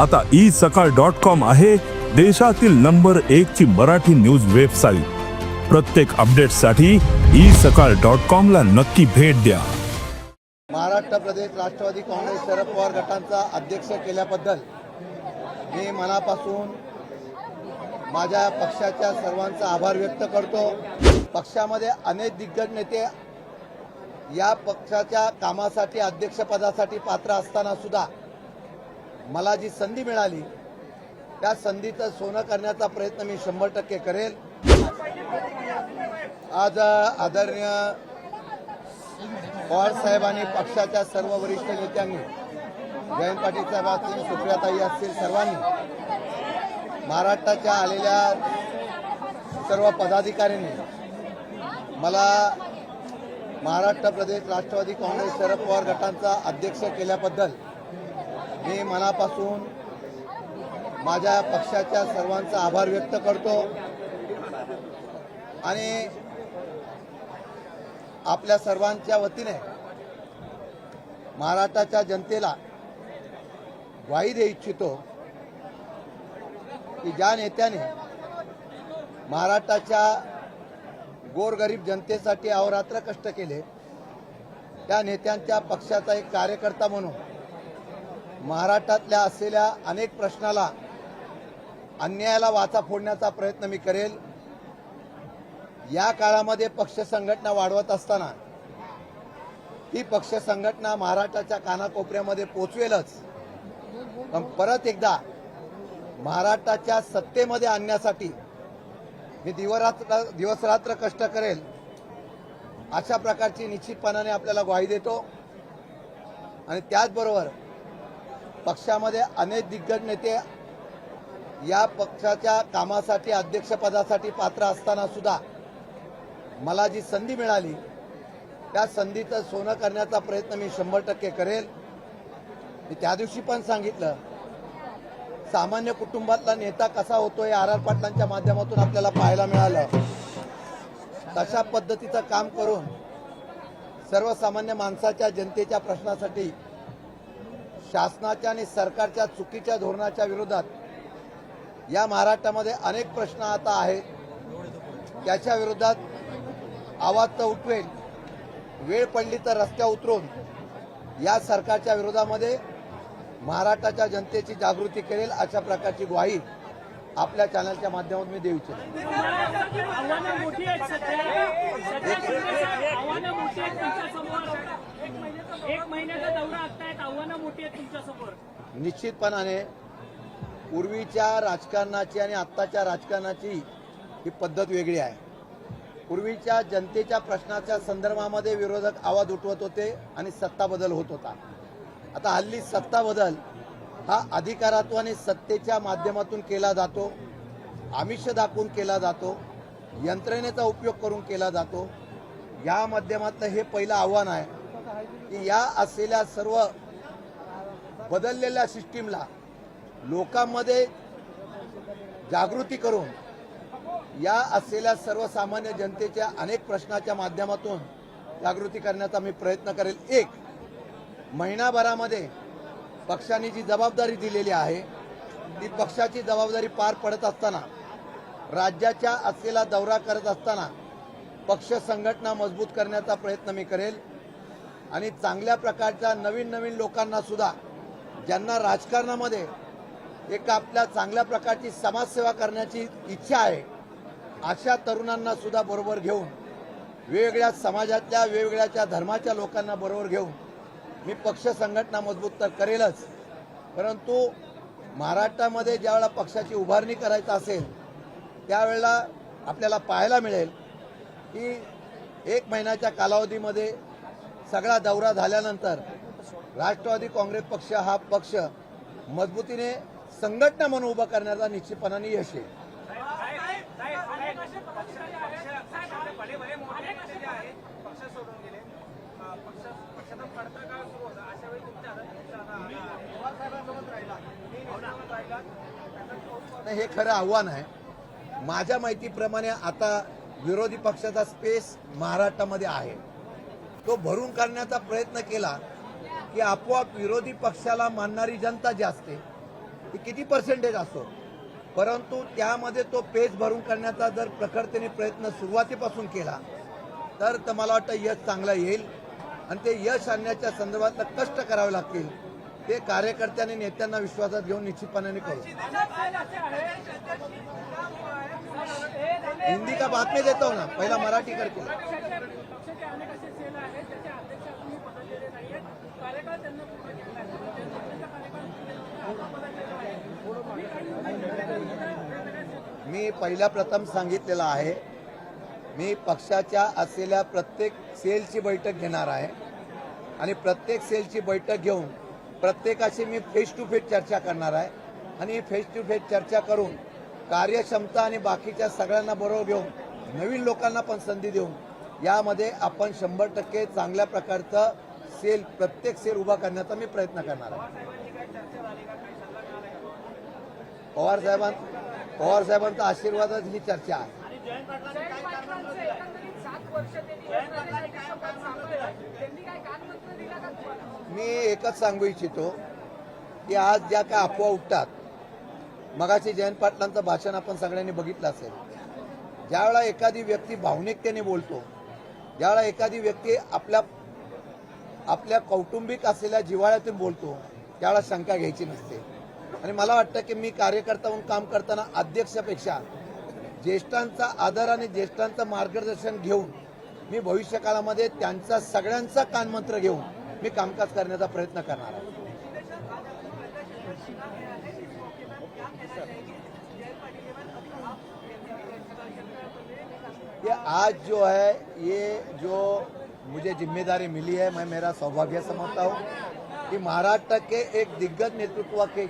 आता ई सकाळ dot com आहे देशातील नंबर एक ची मराठी न्यूज वेबसाईट. प्रत्येक अपडेटसाठी ई सकाळ डॉट कॉम ला नक्की भेट द्या. महाराष्ट्र प्रदेश राष्ट्रवादी काँग्रेस शरद पवार गटांचा अध्यक्ष केल्याबद्दल मी मनापासून माझ्या पक्षाच्या सर्वांचा आभार व्यक्त करतो. पक्षामध्ये अनेक दिग्गज नेते या पक्षाच्या कामासाठी अध्यक्षपदासाठी पात्र असताना सुद्धा मला जी संधी मिळाली त्या संधीचं सोनं करण्याचा प्रयत्न मी शंभर टक्के करेल. आज आदरणीय पवार साहेबांनी पक्षाच्या सर्व वरिष्ठ नेत्यांनी जयंत पाटील साहेब असतील सुप्रियाताई असतील सर्वांनी महाराष्ट्राच्या आलेल्या सर्व पदाधिकाऱ्यांनी मला महाराष्ट्र प्रदेश राष्ट्रवादी काँग्रेस शरद पवार गटांचा अध्यक्ष केल्याबद्दल मी मनापासून माझ्या पक्षाच्या सर्वांचा आभार व्यक्त करतो. आणि आपल्या सर्वांच्या वतीने महाराष्ट्राच्या जनतेला ग्वाही देऊ इच्छितो की ज्या नेत्याने महाराष्ट्राच्या गोरगरीब जनतेसाठी अहोरात्र कष्ट केले त्या नेत्यांच्या पक्षाचा एक कार्यकर्ता म्हणून महाराष्ट्रातल्या असलेल्या अनेक प्रश्नाला अन्यायाला वाचा फोडण्याचा प्रयत्न मी करेल. या काळामध्ये पक्ष संघटना वाढवत असताना ही पक्ष संघटना महाराष्ट्राच्या कानाकोपऱ्यामध्ये पोचवेलच. पण परत एकदा महाराष्ट्राच्या सत्तेमध्ये आणण्यासाठी मी दिवरात्र दिवसरात्र कष्ट करेल. अशा प्रकारची निश्चितपणाने आपल्याला ग्वाही देतो. आणि त्याचबरोबर पक्षामध्ये अनेक दिग्गज नेते या पक्षाच्या कामासाठी अध्यक्षपदासाठी पात्र असताना सुद्धा मला जी संधी मिळाली त्या संधीचं सोनं करण्याचा प्रयत्न मी शंभर टक्के करेल. मी त्या दिवशी पण सांगितलं सामान्य कुटुंबातला नेता कसा होतो हे आर आर पाटलांच्या माध्यमातून आपल्याला पाहायला मिळालं. तशा पद्धतीचं काम करून सर्वसामान्य माणसाच्या जनतेच्या प्रश्नासाठी शासनाच्या आणि सरकारच्या चुकीच्या धोरणाच्या विरोधात या महाराष्ट्रामध्ये अनेक प्रश्न आता आहेत. त्याच्या विरोधात आवाज तर उठवेल वेळ पडली तर रस्त्यावर उतरून या सरकारच्या विरोधामध्ये महाराष्ट्राच्या जनतेची जागृती करेल अशा प्रकारची ग्वाही आपल्या चॅनलच्या माध्यमातून मी देऊ इच्छितो. एक महिन्याचा दौरा आखतायत आव्हानं मोठी आहेत तुमच्यासमोर. निश्चितपणाने पूर्वीच्या राजकारणाची आणि आत्ताच्या राजकारणाची ही पद्धत वेगळी आहे. पूर्वीच्या जनतेच्या प्रश्नाच्या संदर्भामध्ये विरोधक आवाज उठवत होते आणि सत्ता बदल होत होता. आता हल्ली सत्ता बदल हा अधिकारातून आणि सत्तेच्या माध्यमातून केला जातो आमिष दाखवून केला जातो यंत्रणेचा उपयोग करून केला जातो. या माध्यमातलं हे पहिलं आव्हान आहे. की या असलेल्या सर्व बदललेल्या सिस्टीमला लोकांमध्ये जागृती करून या असलेल्या सर्वसामान्य जनतेच्या अनेक प्रश्नाच्या माध्यमातून जागृती करण्याचा मी प्रयत्न करेल. एक महिनाभरामध्ये पक्षाने जी जबाबदारी दिलेली आहे ती पक्षाची जबाबदारी पार पडत असताना राज्याच्या असलेला दौरा करत असताना पक्ष संघटना मजबूत करण्याचा प्रयत्न मी करेल. आणि चांगल्या प्रकारच्या नवीन नवीन लोकांना सुद्धा ज्यांना राजकारणामध्ये एक आपल्या चांगल्या प्रकारची समाजसेवा करण्याची इच्छा आहे अशा तरुणांना सुद्धा बरोबर घेऊन वेगवेगळ्या समाजातल्या वेगवेगळ्या धर्माच्या लोकांना बरोबर घेऊन मी पक्ष संघटना मजबूत तर करेलच. परंतु महाराष्ट्रामध्ये ज्यावेळेला पक्षाची उभारणी करायचं असेल त्यावेळेला आपल्याला पाहायला मिळेल की एक महिन्याच्या कालावधीमध्ये सगळा दौरा झाल्यानंतर राष्ट्रवादी काँग्रेस पक्ष हा पक्ष मजबूतीने संघटना म्हणून उभा करण्याचा निश्चितपणाने यश येईल नाही, हे खरं आव्हान आहे. माझ्या माहितीप्रमाणे आता विरोधी पक्षाचा स्पेस महाराष्ट्रामध्ये आहे. तो भरून काढण्याचा प्रयत्न केला की आपोआप विरोधी पक्षाला मानणारी जनता जी असते ती किती पर्सेंटेज असो. परंतु त्यामध्ये तो पेज भरून करण्याचा जर प्रखरतेने प्रयत्न सुरुवातीपासून केला तर तर मला वाटतं यश चांगलं येईल. आणि ते यश आणण्याच्या संदर्भात कष्ट करावे लागतील. ते कार्यकर्त्यांनी नेत्यांना विश्वासात घेऊन निश्चितपणाने करू. हिंदी का बातमी देता हूँ ना पहिला मराठी करके। मी पहिल्या प्रथम सांगितलेला आहे मी पक्षाच्या असलेल्या प्रत्येक सेलची बैठक घेणार आहे. आणि प्रत्येक सेलची बैठक घेऊन प्रत्येकाशी मी फेस टू फेस चर्चा करणार आहे. आणि फेस टू फेस चर्चा करून कार्यक्षमता आणि बाकीच्या सगळ्यांना बरोबर घेऊन नवीन लोकांना पण संधी देऊन यामध्ये आपण शंभर टक्के चांगल्या प्रकारचं सेल प्रत्येक सेल उभा करण्याचा मी प्रयत्न करणार आहे. पवार साहेबां पवार साहेबांचा आशीर्वादच ही चर्चा आहे. जयंत पाटलांचं एकंदरीत सात वर्ष त्यांनी प्रदेशाध्यक्ष पद सांभाळलं. त्यांनी काय कानमंत्र दिला का तुम्हाला? मी एकच सांगू इच्छितो की आज ज्या काय अफवा उठतात मगाशी जयंत पाटलांचं भाषण आपण सगळ्यांनी बघितलं असेल. ज्यावेळा एखादी व्यक्ती भावनिकतेने बोलतो ज्यावेळा एखादी व्यक्ती आपल्या आपल्या कौटुंबिक असलेल्या जिव्हाळ्यातून बोलतो त्यावेळेला शंका घ्यायची नसते. आणि मला वाटतं की मी कार्यकर्ता म्हणून काम करताना अध्यक्षापेक्षा ज्येष्ठांचा आदर आणि ज्येष्ठांचं मार्गदर्शन घेऊन मी भविष्यकाळामध्ये त्यांचा सगळ्यांचा कानमंत्र घेऊन मी कामकाज करण्याचा प्रयत्न करणार आहे. ये आज जो है, ये जो मुझे ज़िम्मेदारी मिली है, मैं मेरा सौभाग्य समझता हूँ कि महाराष्ट्र के एक दिग्गज नेतृत्व के,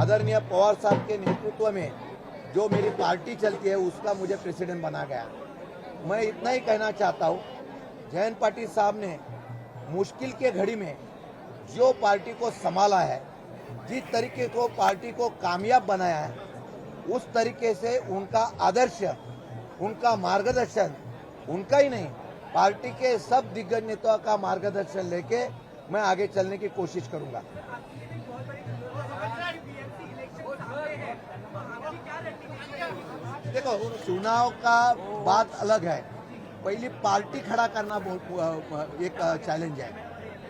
आदरणीय पवार साहब के नेतृत्व में जो मेरी पार्टी चलती है, उसका मुझे प्रेसिडेंट बना गया। मैं इतना ही कहना चाहता हूँ, जयंत पाटिल साहब ने मुश्किल के घड़ी में जो पार्टी को संभाला है जिस तरीके को पार्टी को कामयाब बनाया है, उस तरीके से उनका आदर्श, उनका मार्गदर्शन, उनका ही नहीं, पार्टी के सब दिग्गज नेताओं का मार्गदर्शन लेके मैं आगे चलने की कोशिश करूँगा। देखो, चुनाव का बात अलग है। पहली पार्टी खड़ा करना एक चैलेंज है।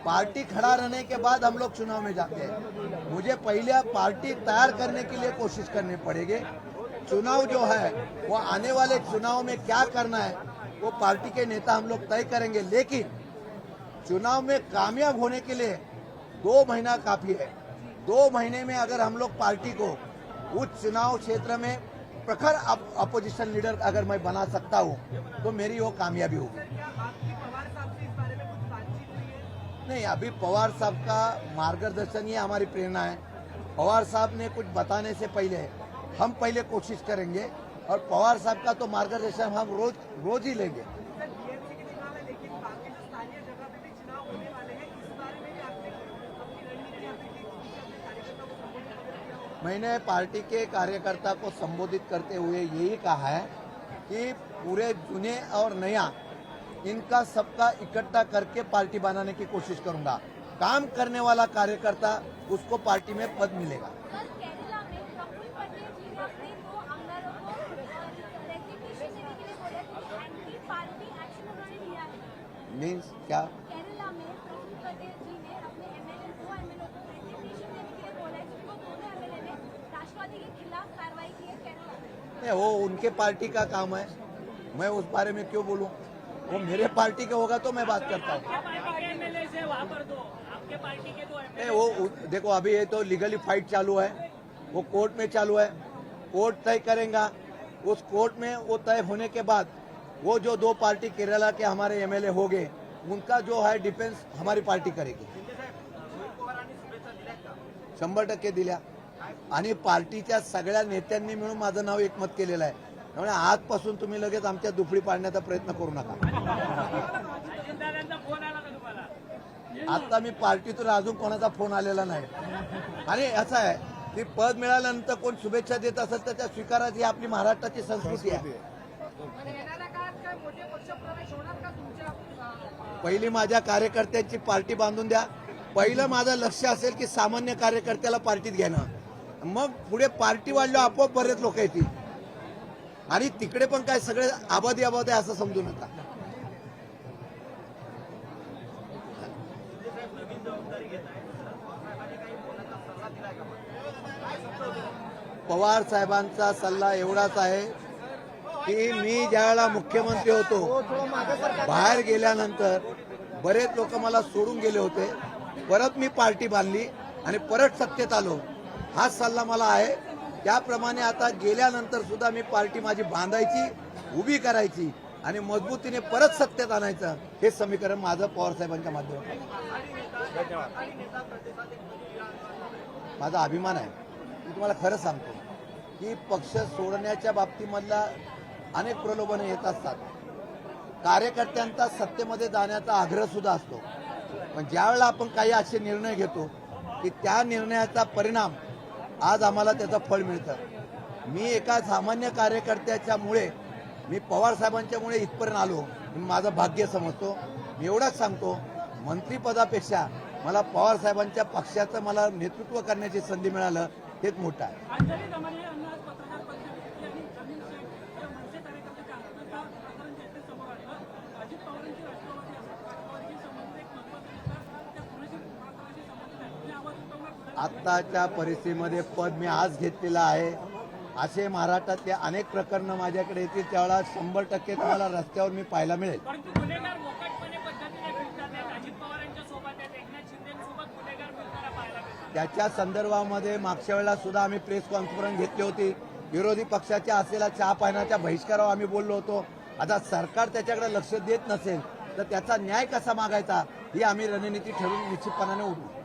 पार्टी खड़ा रहने के बाद हम लोग चुनाव में जाते हैं। मुझे पहले पार्टी तैयार करने के लिए कोशिश करनी पड़ेगी। चुनाव जो है, वो आने वाले चुनाव में क्या करना है, वो पार्टी के नेता हम लोग तय करेंगे। लेकिन चुनाव में कामयाब होने के लिए दो महीना काफ़ी है। दो महीने में अगर हम लोग पार्टी को उस चुनाव क्षेत्र में प्रखर अपोजिशन लीडर अगर मैं बना सकता हूँ तो मेरी वो कामयाबी होगी। नहीं, अभी पवार साहब का मार्गदर्शन ही हमारी प्रेरणा है। पवार साहब ने कुछ बताने से पहले हम पहले कोशिश करेंगे और पवार साहब का तो मार्गदर्शन हम रोज रोज ही लेंगे। मैंने पार्टी के कार्यकर्ता को संबोधित करते हुए यही कहा है कि पूरे जुने और नया इनका सबका इकट्ठा करके पार्टी बनाने की कोशिश करूँगा। काम करने वाला कार्यकर्ता उसको पार्टी में पद मिलेगा। मीन्स क्या? वो उनके पार्टी का काम है। मैं उस बारे में क्यों बोलूँ? वो मेरे पार्टी का होगा तो मैं बात करता हूँ। वो देखो अभी ये तो लीगली फाइट चालू है। वो कोर्ट में चालू है। कोर्ट तय करेगा। उस कोर्ट में वो तय होने के बाद वो जो दो पार्टी केरला के हमारे एमएलए हो गए उनका जो है डिफेन्स हमारी पार्टी करेगी। शंभर टक्के दिल्या। आणि पार्टीच्या सगळ्या नेत्यांनी मिळून माझं नाव एकमत केलेलं आहे. त्यामुळे आजपासून तुम्ही लगेच आमच्या दुफडी पाडण्याचा प्रयत्न करू नका. आता मी पार्टीतून अजून कोणाचा फोन आलेला नाही. आणि असं आहे की पद मिळाल्यानंतर कोण शुभेच्छा देत असेल तर त्या स्वीकाराची आपली महाराष्ट्राची संस्कृती आहे. पहिली माझ्या कार्यकर्त्यांची पार्टी बांधून द्या. पहिलं माझं लक्ष असेल की सामान्य कार्यकर्त्याला पार्टीत घेणं. मग पुढे पार्टी वाढल्यावर आपोआप बरेच लोक येतील. आणि तिकडे पण काय सगळे आबादी आबादी असं समजू नका. पवार साहेबांचा सल्ला एवढाच आहे की मी ज्यावेळेला मुख्यमंत्री होतो बाहेर गेल्यानंतर बरेच लोक मला सोडून गेले होते. परत मी पार्टी बांधली आणि परत सत्तेत आलो. हाच सल्ला मला आहे. त्याप्रमाणे आता गेल्यानंतर सुद्धा मी पार्टी माझी बांधायची उभी करायची आणि मजबूतीने परत सत्तेत आणायचं हे समीकरण माझं पवार साहेबांच्या माध्यमातून. माझा अभिमान आहे. मी तुम्हाला खरं सांगतो की पक्ष सोडण्याच्या बाबतीमधला अनेक प्रलोभने येत असतात. कार्यकर्त्यांचा सत्तेमध्ये जाण्याचा आग्रह सुद्धा असतो. पण ज्यावेळेला आपण काही असे निर्णय घेतो की त्या निर्णयाचा परिणाम आज आम्हाला त्याचं फळ मिळतं. मी एका सामान्य कार्यकर्त्याच्यामुळे मी पवार साहेबांच्यामुळे इथपर्यंत आलो. मी माझं भाग्य समजतो. मी एवढाच सांगतो मंत्रिपदापेक्षा मला पवार साहेबांच्या पक्षाचं मला नेतृत्व करण्याची संधी मिळालं हेच मोठं आहे अंजली दमाने यांना आज पत्रकार परिषद घेतली आणि जमीन शेख या मनसे कार्यकर्त्याच्या आत्महत्या प्रकरण जे ते समोर आलं अजित पवारांची राष्ट्रवादी असेल राष्ट्रवादीशी संबंधित एक महत्त्वाचे नेता त्या कुणाशी महाराष्ट्राशी संबंधित आहे तुम्ही आवाज उठवणार कुठे आत्ताच्या परिस्थितीमध्ये पद मी आज घेतलेलं आहे. असे महाराष्ट्रातले अनेक प्रकरणं माझ्याकडे येतील त्यावेळेला शंभर टक्के तुम्हाला रस्त्यावर मी पाहायला मिळेल. त्याच्या संदर्भामध्ये मागच्या वेळेला सुद्धा आम्ही प्रेस कॉन्फरन्स घेतली होती. विरोधी पक्षाच्या असलेल्या चहा पाण्याच्या बहिष्कारावर आम्ही बोललो होतो. आता सरकार त्याच्याकडे लक्ष देत नसेल तर त्याचा न्याय कसा मागायचा ही आम्ही रणनीती ठरवून निश्चितपणाने उठू